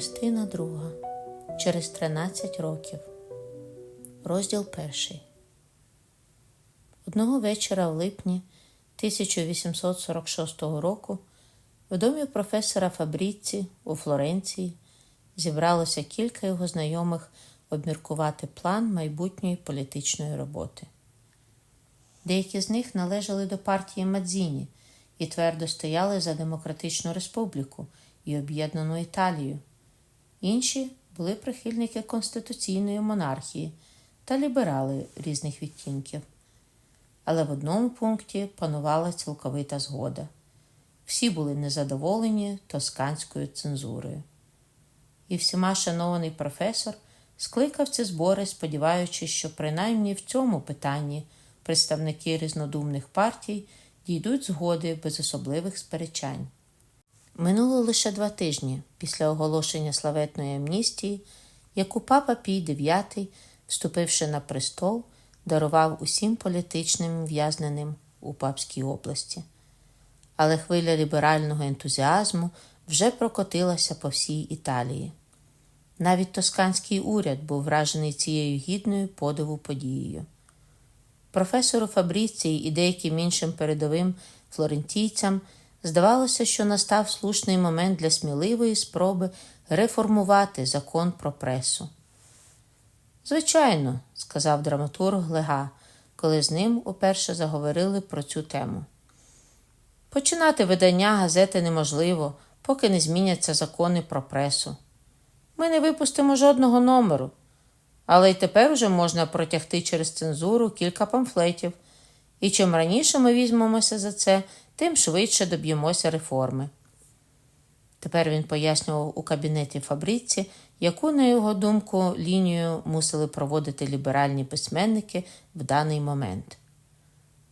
Частина друга. Через 13 років. Розділ перший. Одного вечора в липні 1846 року в домі професора Фабріці у Флоренції зібралося кілька його знайомих обміркувати план майбутньої політичної роботи. Деякі з них належали до партії Мадзіні і твердо стояли за демократичну республіку і об'єднану Італію. Інші були прихильники конституційної монархії та ліберали різних відтінків. Але в одному пункті панувала цілковита згода. Всі були незадоволені тосканською цензурою. І всіма шанований професор скликав ці збори, сподіваючись, що принаймні в цьому питанні представники різнодумних партій дійдуть згоди без особливих сперечань. Минуло лише два тижні після оголошення славетної амністії, яку папа Пій IX, вступивши на престол, дарував усім політичним в'язненим у Папській області. Але хвиля ліберального ентузіазму вже прокотилася по всій Італії. Навіть тосканський уряд був вражений цією гідною подиву подією. Професору Фабріції і деяким іншим передовим флорентійцям здавалося, що настав слушний момент для сміливої спроби реформувати закон про пресу. Звичайно, сказав драматург Лега, коли з ним уперше заговорили про цю тему. Починати видання газети неможливо, поки не зміняться закони про пресу. Ми не випустимо жодного номеру, але й тепер уже можна протягти через цензуру кілька памфлетів, і чим раніше ми візьмемося за це, тим швидше доб'ємося реформи. Тепер він пояснював у кабінеті Фабриці, яку, на його думку, лінію мусили проводити ліберальні письменники в даний момент.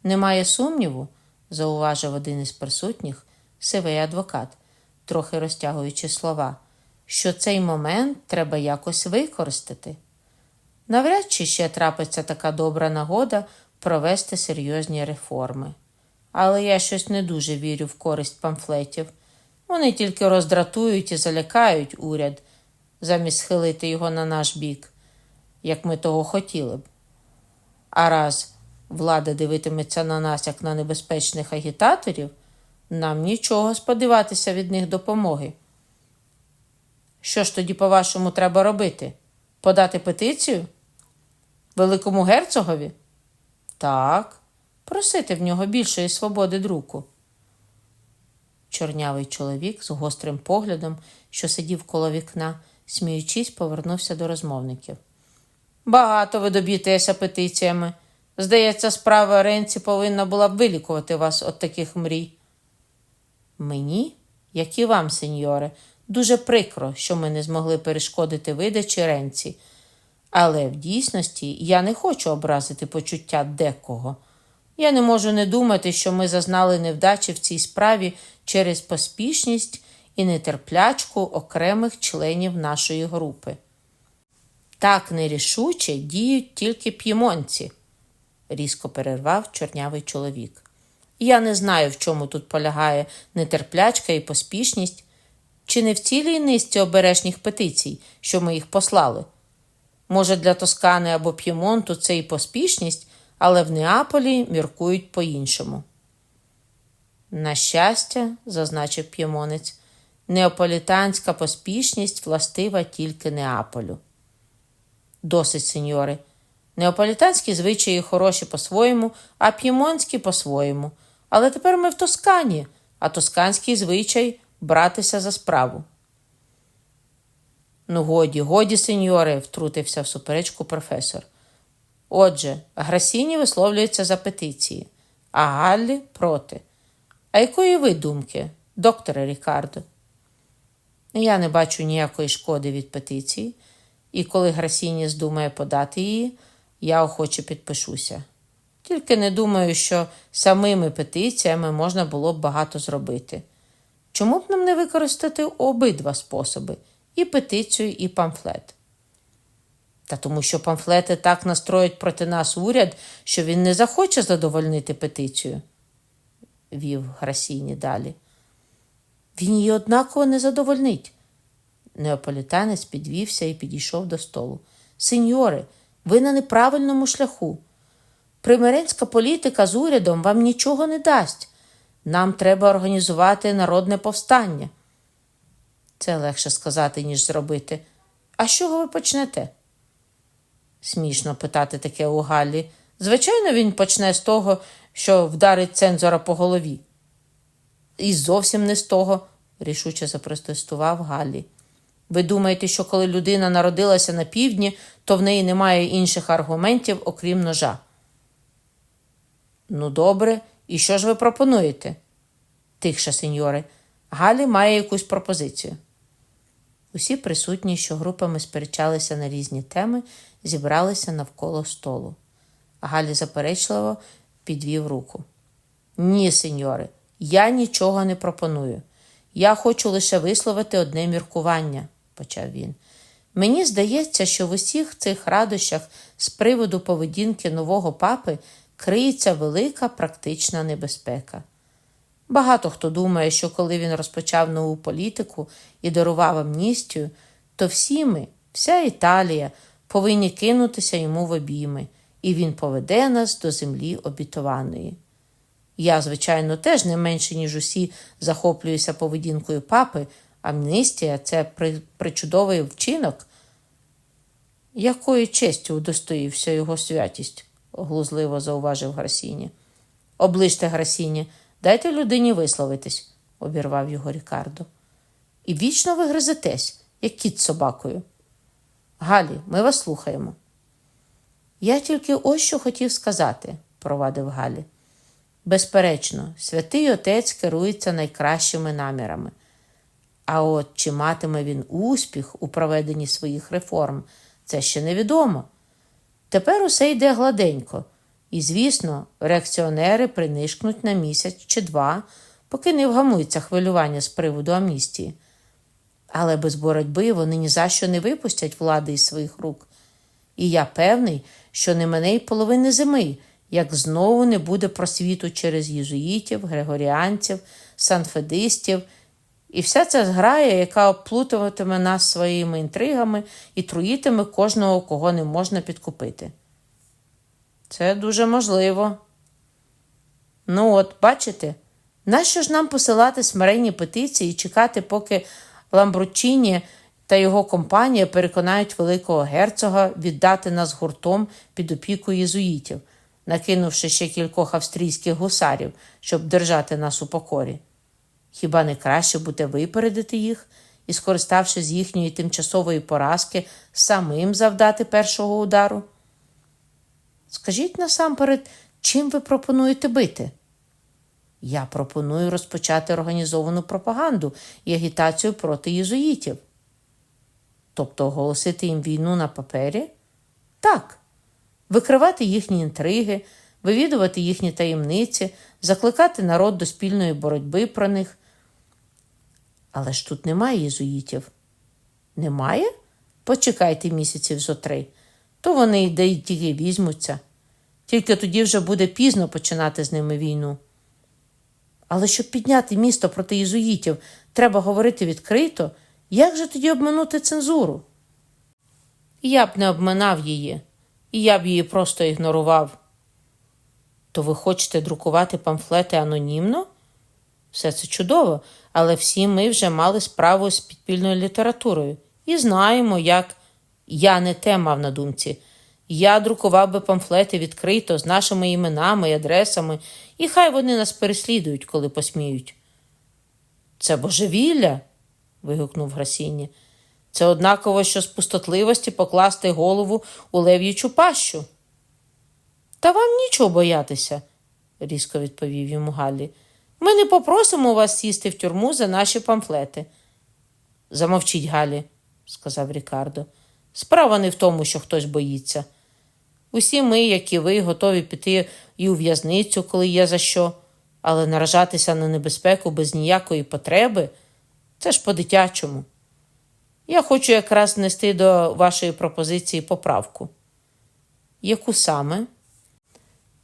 Немає сумніву, зауважив один із присутніх, сивий адвокат, трохи розтягуючи слова, що цей момент треба якось використати. Навряд чи ще трапиться така добра нагода провести серйозні реформи. Але я щось не дуже вірю в користь памфлетів. Вони тільки роздратують і залякають уряд, замість схилити його на наш бік, як ми того хотіли б. А раз влада дивитиметься на нас як на небезпечних агітаторів, нам нічого сподіватися від них допомоги. Що ж тоді, по-вашому, треба робити? Подати петицію? Великому герцогові? Так, просити в нього більшої свободи друку. Чорнявий чоловік з гострим поглядом, що сидів коло вікна, сміючись, повернувся до розмовників. Багато ви доб'єтеся петиціями. Здається, справа Ренці повинна була б вилікувати вас від таких мрій. Мені, як і вам, сеньоре, дуже прикро, що ми не змогли перешкодити видачі Ренці. Але в дійсності я не хочу образити почуття декого. Я не можу не думати, що ми зазнали невдачі в цій справі через поспішність і нетерплячку окремих членів нашої групи. Так нерішуче діють тільки п'ємонці, різко перервав чорнявий чоловік. Я не знаю, в чому тут полягає нетерплячка і поспішність, чи не в цілій низці обережних петицій, що ми їх послали. Може, для Тоскани або П'ємонту це і поспішність, але в Неаполі міркують по-іншому. На щастя, зазначив п'ємонець, неаполітанська поспішність властива тільки Неаполю. Досить, сеньори. Неаполітанські звичаї хороші по-своєму, а п'ємонські по-своєму. Але тепер ми в Тоскані, а тосканський звичай братися за справу. Ну, годі, годі, сеньори, втрутився в суперечку професор. Отже, Грасіні висловлюється за петиції, а Галлі проти. А якої ви думки, докторе Рікардо? Я не бачу ніякої шкоди від петиції, і коли Грасіні здумає подати її, я охоче підпишуся. Тільки не думаю, що самими петиціями можна було б багато зробити. Чому б нам не використати обидва способи і петицію, і памфлет? Та тому, що памфлети так настроять проти нас уряд, що він не захоче задовольнити петицію, вів Грасіні далі. Він її однаково не задовольнить. Неаполітанець підвівся і підійшов до столу. Сеньоре, ви на неправильному шляху. Примиренська політика з урядом вам нічого не дасть. Нам треба організувати народне повстання. Це легше сказати, ніж зробити. А з чого ви почнете? Смішно питати таке у Галлі. Звичайно, він почне з того, що вдарить цензора по голові. І зовсім не з того, рішуче запротестував Галлі. Ви думаєте, що коли людина народилася на півдні, то в неї немає інших аргументів, окрім ножа? Ну, добре, і що ж ви пропонуєте? Тихше, сеньори. Галі має якусь пропозицію. Усі присутні, що групами сперечалися на різні теми, зібралися навколо столу. Галі заперечливо підвів руку. Ні, сеньори, я нічого не пропоную. Я хочу лише висловити одне міркування, почав він. Мені здається, що в усіх цих радощах з приводу поведінки нового папи криється велика практична небезпека. Багато хто думає, що коли він розпочав нову політику і дарував амністію, то всі ми, вся Італія, повинні кинутися йому в обійми, і він поведе нас до землі обітованої. Я, звичайно, теж не менше, ніж усі захоплююся поведінкою папи. Амністія це причудовий вчинок. Якою честю удостоївся його святість? глузливо зауважив Грасіні. Оближте, Грасіні, дайте людині висловитись, обірвав його Рікардо. І вічно ви гризетесь, як кіт собакою. Галі, ми вас слухаємо. Я тільки ось що хотів сказати, провадив Галі. Безперечно, святий отець керується найкращими намірами. А от чи матиме він успіх у проведенні своїх реформ, це ще невідомо. Тепер усе йде гладенько, і, звісно, реакціонери принишкнуть на місяць чи два, поки не вгамується хвилювання з приводу амністії. Але без боротьби вони ні за що не випустять влади із своїх рук. І я певний, що не мене й половини зими, як знову не буде просвіту через єзуїтів, григоріанців, санфедистів і вся ця зграя, яка оплутуватиме нас своїми інтригами і труїтиме кожного, кого не можна підкупити. Це дуже можливо. Ну, от, бачите, нащо ж нам посилати смиренні петиції і чекати, поки Ламбручіні та його компанія переконають великого герцога віддати нас гуртом під опіку єзуїтів, накинувши ще кількох австрійських гусарів, щоб держати нас у покорі. Хіба не краще буде випередити їх і, скориставшись їхньої тимчасової поразки, самим завдати першого удару? Скажіть насамперед, чим ви пропонуєте бити? Я пропоную розпочати організовану пропаганду і агітацію проти єзуїтів. Тобто оголосити їм війну на папері? Так. Викривати їхні інтриги, вивідувати їхні таємниці, закликати народ до спільної боротьби про них. Але ж тут немає єзуїтів. Немає? Почекайте місяців зо три. То вони й тільки візьмуться. Тільки тоді вже буде пізно починати з ними війну. Але щоб підняти місто проти єзуїтів, треба говорити відкрито, як же тоді обминути цензуру? Я б не обминав її, і я б її просто ігнорував. То ви хочете друкувати памфлети анонімно? Все це чудово, але всі ми вже мали справу з підпільною літературою і знаємо, як я не те мав на думці. Я друкував би памфлети відкрито з нашими іменами і адресами, і хай вони нас переслідують, коли посміють. Це божевілля. вигукнув Грасіні. Це однаково, що з пустотливості покласти голову у лев'ячу пащу. Та вам нічого боятися, різко відповів йому Галлі. Ми не попросимо вас сісти в тюрму за наші памфлети. Замовчіть, Галі, сказав Рікардо. Справа не в тому, що хтось боїться. Усі ми, як і ви, готові піти і у в'язницю, коли є за що, але наражатися на небезпеку без ніякої потреби це ж по-дитячому. Я хочу якраз внести до вашої пропозиції поправку. Яку саме?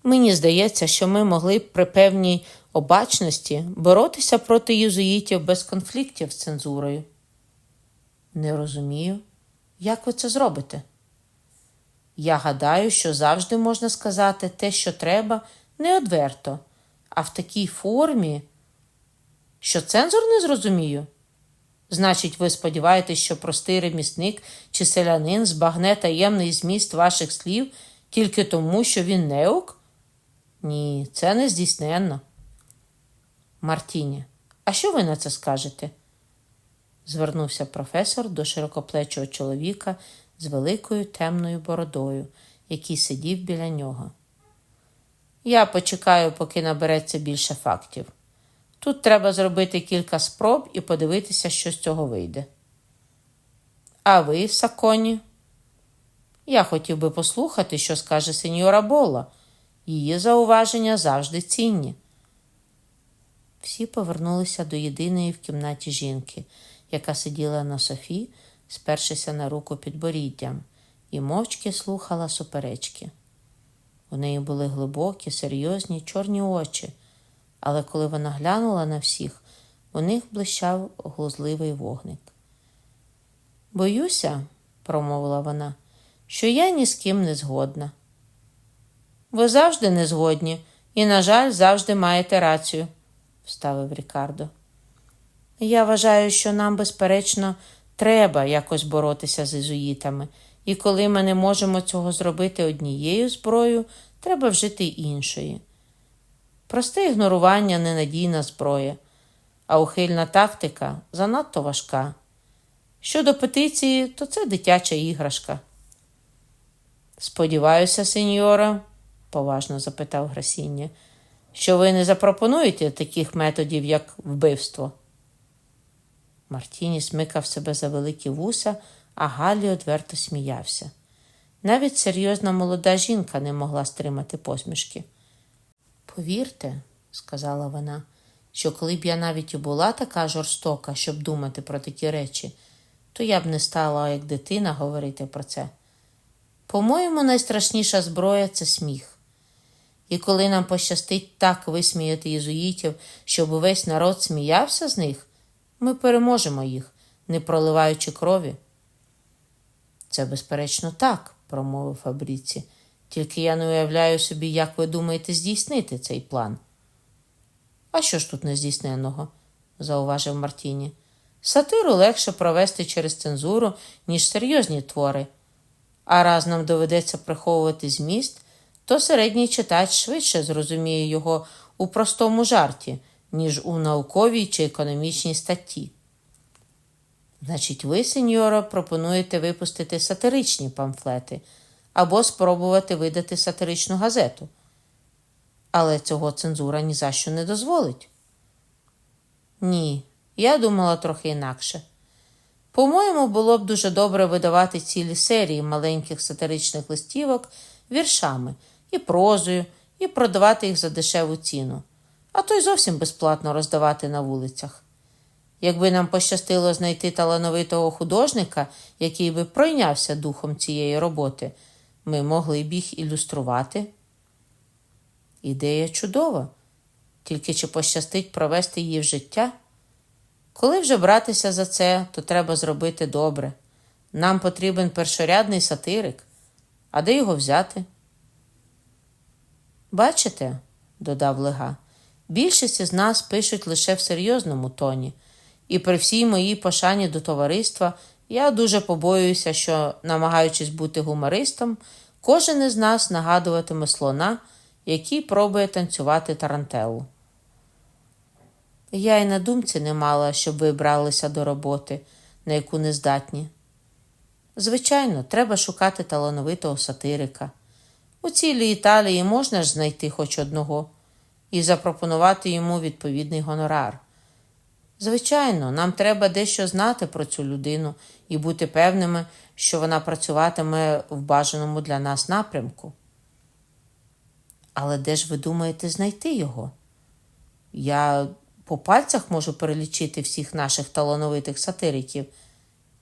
Мені здається, що ми могли б при певній обачності боротися проти єзуїтів без конфліктів з цензурою. Не розумію, як ви це зробите? Я гадаю, що завжди можна сказати те, що треба, не одверто, а в такій формі, що цензор не зрозумію. Значить, ви сподіваєтесь, що простий ремісник чи селянин збагне таємний зміст ваших слів тільки тому, що він неук? Ні, це не здійсненно. Мартіні, а що ви на це скажете? Звернувся професор до широкоплечого чоловіка з великою темною бородою, який сидів біля нього. Я почекаю, поки набереться більше фактів. Тут треба зробити кілька спроб і подивитися, що з цього вийде. А ви, Саконі? Я хотів би послухати, що скаже сеньора Бола. Її зауваження завжди цінні. Всі повернулися до єдиної в кімнаті жінки, яка сиділа на софі, спершися на руку під боріддям, і мовчки слухала суперечки. У неї були глибокі, серйозні, чорні очі, але коли вона глянула на всіх, у них блищав глузливий вогник. Боюся, промовила вона, що я ні з ким не згодна. Ви завжди не згодні і, на жаль, завжди маєте рацію, вставив Рікардо. Я вважаю, що нам, безперечно, треба якось боротися з ізуїтами, і коли ми не можемо цього зробити однією зброєю, треба вжити іншої. Просте ігнорування ненадійна зброя, а ухильна тактика занадто важка. Щодо петиції, то це дитяча іграшка. Сподіваюся, сеньора, поважно запитав Грасіння, що ви не запропонуєте таких методів, як вбивство. Мартіні смикав себе за великі вуса, а Галі одверто сміявся. Навіть серйозна молода жінка не могла стримати посмішки. Повірте, сказала вона, що коли б я навіть і була така жорстока, щоб думати про такі речі, то я б не стала, як дитина, говорити про це. По-моєму, найстрашніша зброя це сміх. І коли нам пощастить так висміяти єзуїтів, щоб увесь народ сміявся з них, ми переможемо їх, не проливаючи крові. Це, безперечно, так, промовив Фабріці. Тільки я не уявляю собі, як ви думаєте здійснити цей план. А що ж тут нездійсненого? зауважив Мартіні. Сатиру легше провести через цензуру, ніж серйозні твори. А раз нам доведеться приховувати зміст, то середній читач швидше зрозуміє його у простому жарті, ніж у науковій чи економічній статті. Значить, ви, сеньоро, пропонуєте випустити сатиричні памфлети або спробувати видати сатиричну газету. Але цього цензура ні за що не дозволить. Ні, я думала трохи інакше. По-моєму, було б дуже добре видавати цілі серії маленьких сатиричних листівок віршами і прозою, і продавати їх за дешеву ціну, а то й зовсім безплатно роздавати на вулицях. Якби нам пощастило знайти талановитого художника, який би пройнявся духом цієї роботи, ми могли б їх ілюструвати. Ідея чудова, тільки чи пощастить провести її в життя? Коли вже братися за це, то треба зробити добре. Нам потрібен першорядний сатирик. А де його взяти? Бачите, додав Лега, більшість із нас пишуть лише в серйозному тоні, і при всій моїй пошані до товариства я дуже побоююся, що, намагаючись бути гумористом, кожен із нас нагадуватиме слона, який пробує танцювати тарантелу. Я й на думці не мала, щоб ви бралися до роботи, на яку не здатні. Звичайно, треба шукати талановитого сатирика. У цілій Італії можна ж знайти хоч одного і запропонувати йому відповідний гонорар. Звичайно, нам треба дещо знати про цю людину і бути певними, що вона працюватиме в бажаному для нас напрямку. Але де ж ви думаєте знайти його? Я по пальцях можу перелічити всіх наших талановитих сатириків,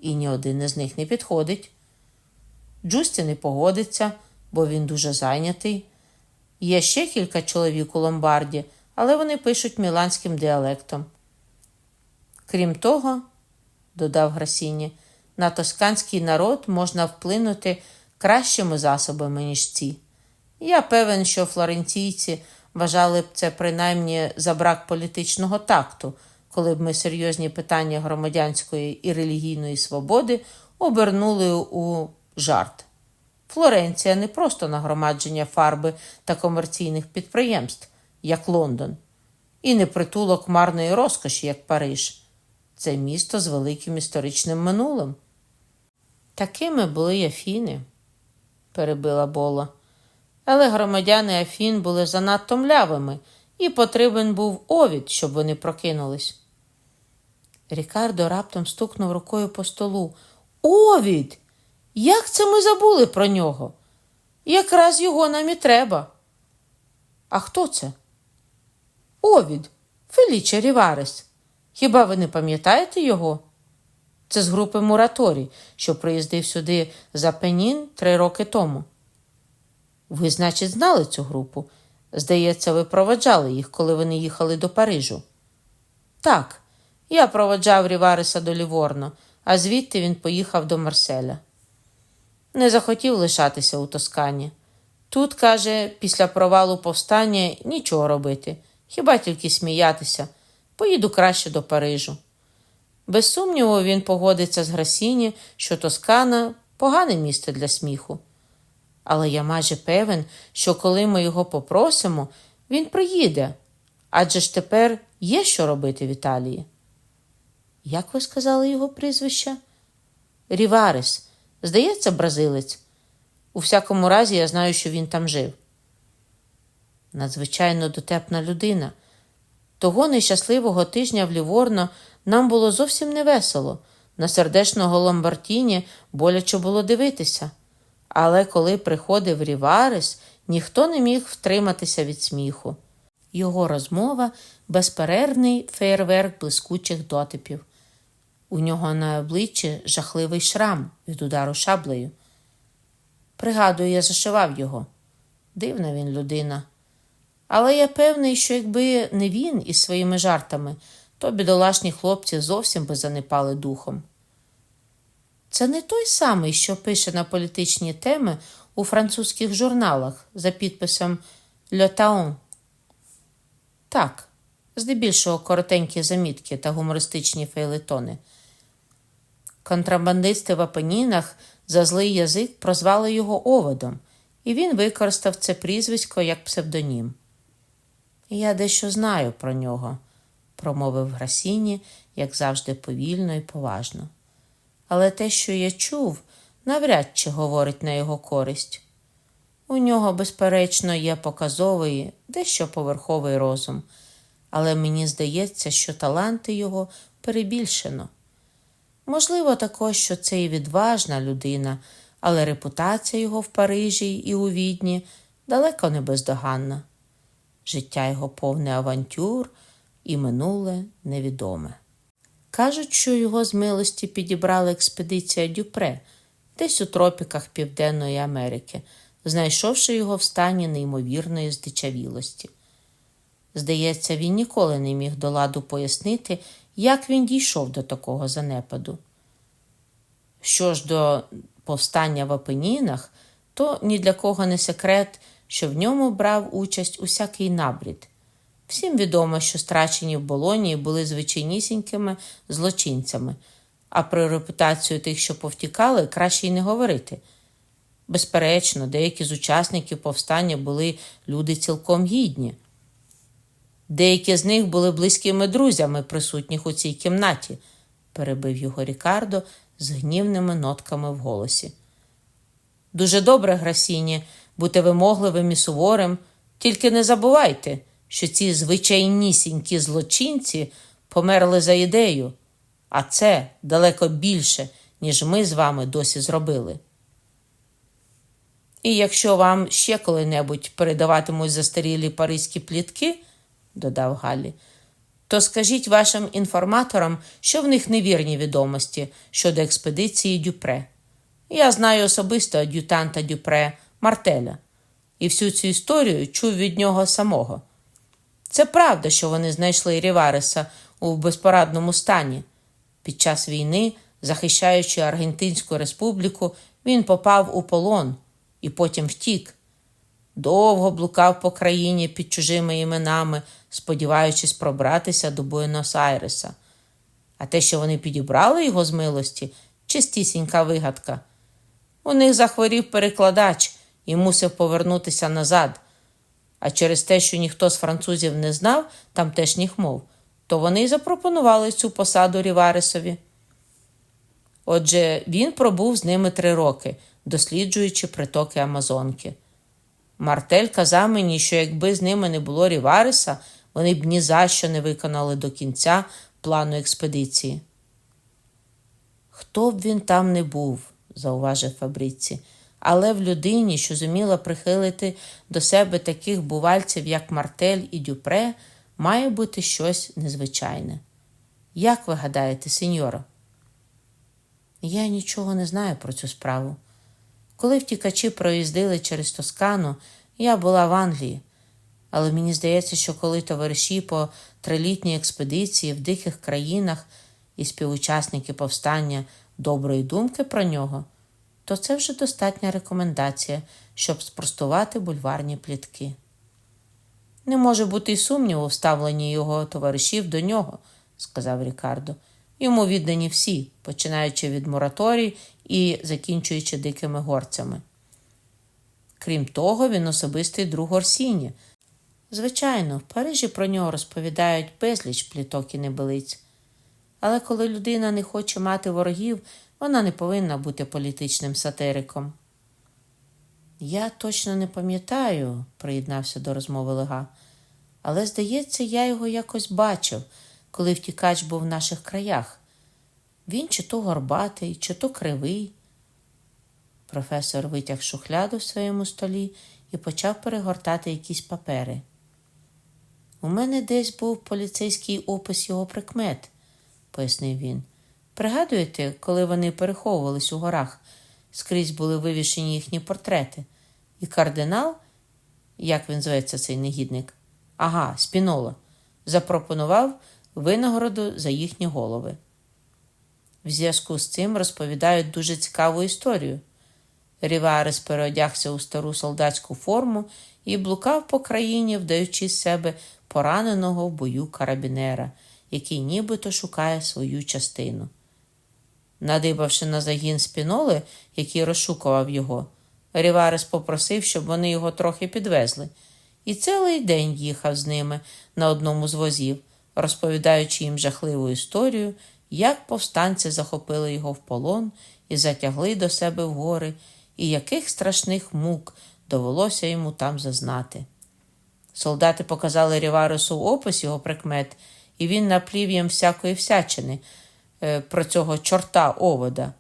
і ні один із них не підходить. Джусті не погодиться, бо він дуже зайнятий. Є ще кілька чоловік у ломбарді, але вони пишуть міланським діалектом. Крім того, додав Грасіні, на тосканський народ можна вплинути кращими засобами, ніж ці. Я певен, що флоренційці вважали б це принаймні за брак політичного такту, коли б ми серйозні питання громадянської і релігійної свободи обернули у жарт. Флоренція не просто нагромадження фарби та комерційних підприємств, як Лондон, і не притулок марної розкоші, як Париж. Це місто з великим історичним минулим. Такими були Афіни, перебила Бола. Але громадяни Афін були занадто млявими, і потрібен був овід, щоб вони прокинулись. Рікардо раптом стукнув рукою по столу. Овід! Як це ми забули про нього? Якраз його нам і треба. А хто це? Овід, Феліче Ріварес. Хіба ви не пам'ятаєте його? Це з групи Мураторі, що приїздив сюди за Пенін три роки тому. Ви, значить, знали цю групу? Здається, ви проведжали їх, коли вони їхали до Парижу. Так, я проводжав Рівареса до Ліворно, а звідти він поїхав до Марселя. Не захотів лишатися у Тоскані. Тут, каже, після провалу повстання нічого робити, хіба тільки сміятися. Поїду краще до Парижу. Без сумніву, він погодиться з Грасіні, що Тоскана погане місто для сміху. Але я майже певен, що коли ми його попросимо, він приїде. Адже ж тепер є що робити в Італії. Як ви сказали його прізвище? Ріварес. Здається, бразилець. У всякому разі, я знаю, що він там жив. Надзвичайно дотепна людина. Того нещасливого тижня в Ліворно нам було зовсім невесело. На сердечного Ламбартіні боляче було дивитися. Але коли приходив Ріварес, ніхто не міг втриматися від сміху. Його розмова безперервний феєрверк блискучих дотипів. У нього на обличчі жахливий шрам від удару шаблею. Пригадую, я зашивав його. Дивна він людина. Але я певний, що якби не він із своїми жартами, то бідолашні хлопці зовсім би занепали духом. Це не той самий, що пише на політичні теми у французьких журналах за підписом Льотаон. Так, здебільшого коротенькі замітки та гумористичні фейлетони. Контрабандисти в Апенінах за злий язик прозвали його оводом, і він використав це прізвисько як псевдонім. Я дещо знаю про нього, промовив Грасіні, як завжди, повільно і поважно. Але те, що я чув, навряд чи говорить на його користь. У нього, безперечно, є показовий, дещо поверховий розум, але мені здається, що таланти його перебільшено. Можливо, також, що це і відважна людина, але репутація його в Парижі і у Відні далеко не бездоганна. Життя його повне авантюр і минуле невідоме. Кажуть, що його з милості підібрала експедиція Дюпре, десь у тропіках Південної Америки, знайшовши його в стані неймовірної здичавілості. Здається, він ніколи не міг до ладу пояснити, як він дійшов до такого занепаду. Що ж до повстання в Апенінах, то ні для кого не секрет, що в ньому брав участь усякий набрід. Всім відомо, що страчені в Болонії були звичайнісінькими злочинцями, а про репутацію тих, що повтікали, краще й не говорити. Безперечно, деякі з учасників повстання були люди цілком гідні. Деякі з них були близькими друзями, присутніх у цій кімнаті, перебив його Рікардо з гнівними нотками в голосі. Дуже добре, Грасіні, бути вимогливим і суворим, тільки не забувайте, що ці звичайнісінькі злочинці померли за ідею, а це далеко більше, ніж ми з вами досі зробили. І якщо вам ще коли-небудь передаватимуть застарілі паризькі плітки, додав Галлі, то скажіть вашим інформаторам, що в них невірні відомості щодо експедиції Дюпре. Я знаю особисто ад'ютанта Дюпре Мартеля, і всю цю історію чув від нього самого. Це правда, що вони знайшли Рівареса у безпорадному стані. Під час війни Захищаючи Аргентинську республіку, він попав у полон і потім втік. Довго блукав по країні під чужими іменами, сподіваючись пробратися до Буенос-Айреса. А те, що вони підібрали його з милості, чистісінька вигадка. У них захворів перекладач і мусив повернутися назад. А через те, що ніхто з французів не знав тамтешніх мов, то вони й запропонували цю посаду Ріваресові. Отже, він пробув з ними три роки, досліджуючи притоки Амазонки. Мартель казав мені, що якби з ними не було Рівареса, вони б ні за що не виконали до кінця плану експедиції. Хто б він там не був, зауважив Фабриці, але в людині, що зуміла прихилити до себе таких бувальців, як Мартель і Дюпре, має бути щось незвичайне. Як ви гадаєте, сеньоро? Я нічого не знаю про цю справу. Коли втікачі проїздили через Тоскану, я була в Англії, але мені здається, що коли товариші по трилітній експедиції в диких країнах і співучасники повстання доброї думки про нього, то це вже достатня рекомендація, щоб спростувати бульварні плітки. Не може бути й сумніву в ставленні його товаришів до нього, сказав Рікардо. Йому віддані всі, починаючи від мораторій і закінчуючи дикими горцями. Крім того, він особистий друг Орсіні. Звичайно, в Парижі про нього розповідають безліч пліток і небелиць. Але коли людина не хоче мати ворогів, вона не повинна бути політичним сатириком. Я точно не пам'ятаю, приєднався до розмови Лега, але, здається, я його якось бачив, коли втікач був в наших краях. Він чи то горбатий, чи то кривий. Професор витяг шухляду в своєму столі і почав перегортати якісь папери. У мене десь був поліцейський опис його прикмет, пояснив він. Пригадуєте, коли вони переховувались у горах, скрізь були вивішені їхні портрети, і кардинал, як він зветься цей негідник, ага, Спінола, запропонував винагороду за їхні голови. В зв'язку з цим розповідають дуже цікаву історію. Ріварес переодягся у стару солдатську форму і блукав по країні, вдаючи з себе пораненого в бою карабінера, який нібито шукає свою частину. Надибавши на загін спіноли, який розшукував його, Ріварес попросив, щоб вони його трохи підвезли, і цілий день їхав з ними на одному з возів, розповідаючи їм жахливу історію, як повстанці захопили його в полон і затягли до себе в гори, і яких страшних мук довелося йому там зазнати. Солдати показали Ріваресу опис його прикмет, і він наплів їм всякої всячини е, про цього чорта овода.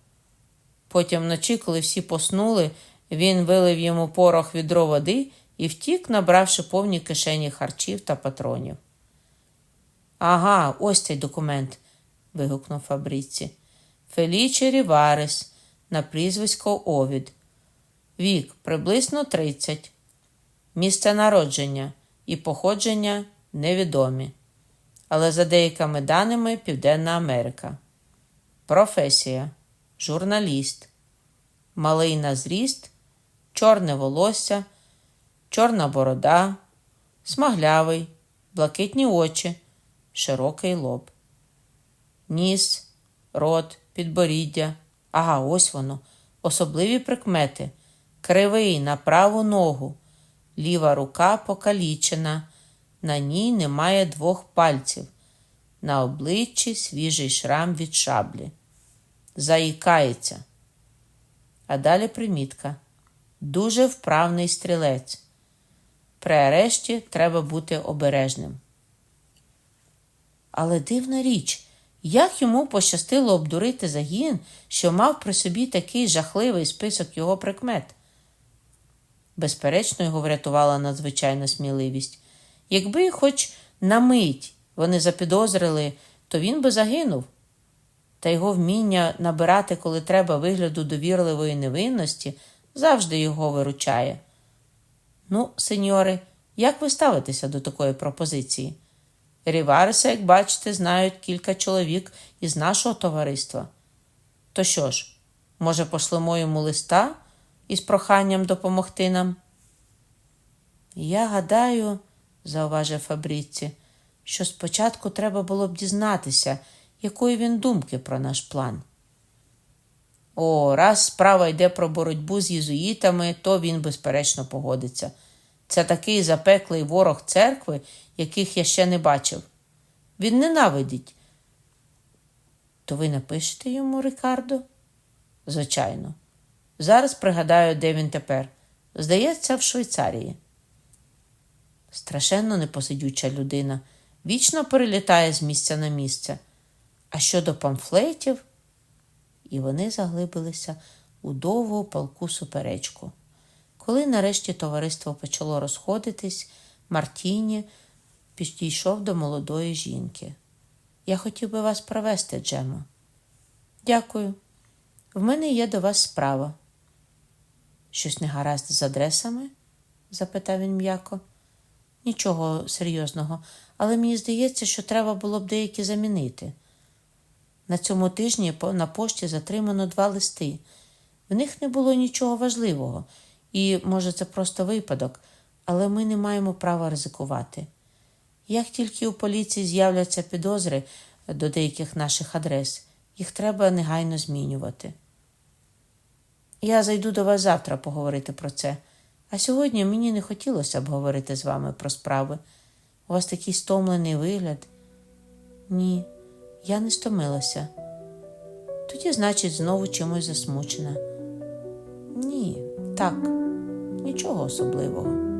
Потім вночі, коли всі поснули, він вилив йому порох відро води і втік, набравши повні кишені харчів та патронів. Ага, ось цей документ, вигукнув Фабріці. Феліче Ріварес на прізвисько Овід. Вік приблизно 30. Місце народження і походження невідомі. Але за деякими даними Південна Америка. Професія журналіст. Малий на зріст, чорне волосся, чорна борода, смаглявий, блакитні очі, широкий лоб. Ніс, рот, підборіддя. Ага, ось воно. Особливі прикмети. Кривий на праву ногу, ліва рука покалічена, на ній немає двох пальців, на обличчі свіжий шрам від шаблі. Заїкається. А далі примітка. Дуже вправний стрілець. При арешті треба бути обережним. Але дивна річ, як йому пощастило обдурити загін, що мав при собі такий жахливий список його прикмет. Безперечно, його врятувала надзвичайна сміливість. Якби хоч на мить вони запідозрили, то він би загинув. Та його вміння набирати, коли треба вигляду довірливої невинності, завжди його виручає. Ну, сеньори, як ви ставитеся до такої пропозиції? Рівареса, як бачите, знають кілька чоловік із нашого товариства. То що ж, може, пошлемо йому листа із проханням допомогти нам? Я гадаю, зауважив Фабріці, що спочатку треба було б дізнатися, якої він думки про наш план. О, раз справа йде про боротьбу з єзуїтами, то він, безперечно, погодиться. Це такий запеклий ворог церкви, яких я ще не бачив. Він ненавидить. То ви напишете йому, Рикардо? Звичайно. Зараз пригадаю, де він тепер. Здається, в Швейцарії. Страшенно непосидюча людина, вічно перелітає з місця на місце. А щодо памфлетів, і вони заглибилися у довгу палку суперечку. Коли нарешті товариство почало розходитись, Мартіні підійшов до молодої жінки. Я хотів би вас провести, Джемо. Дякую. В мене є до вас справа. Щось не гаразд з адресами? запитав він м'яко. Нічого серйозного, але мені здається, що треба було б деякі замінити. На цьому тижні на пошті затримано два листи. В них не було нічого важливого, і, може, це просто випадок, але ми не маємо права ризикувати. Як тільки у поліції з'являться підозри до деяких наших адрес, їх треба негайно змінювати. Я зайду до вас завтра поговорити про це, а сьогодні мені не хотілося б говорити з вами про справи. У вас такий стомлений вигляд. Ні, я не стомилася. Тоді, значить, знову чимось засмучена. Ні, так, нічого особливого.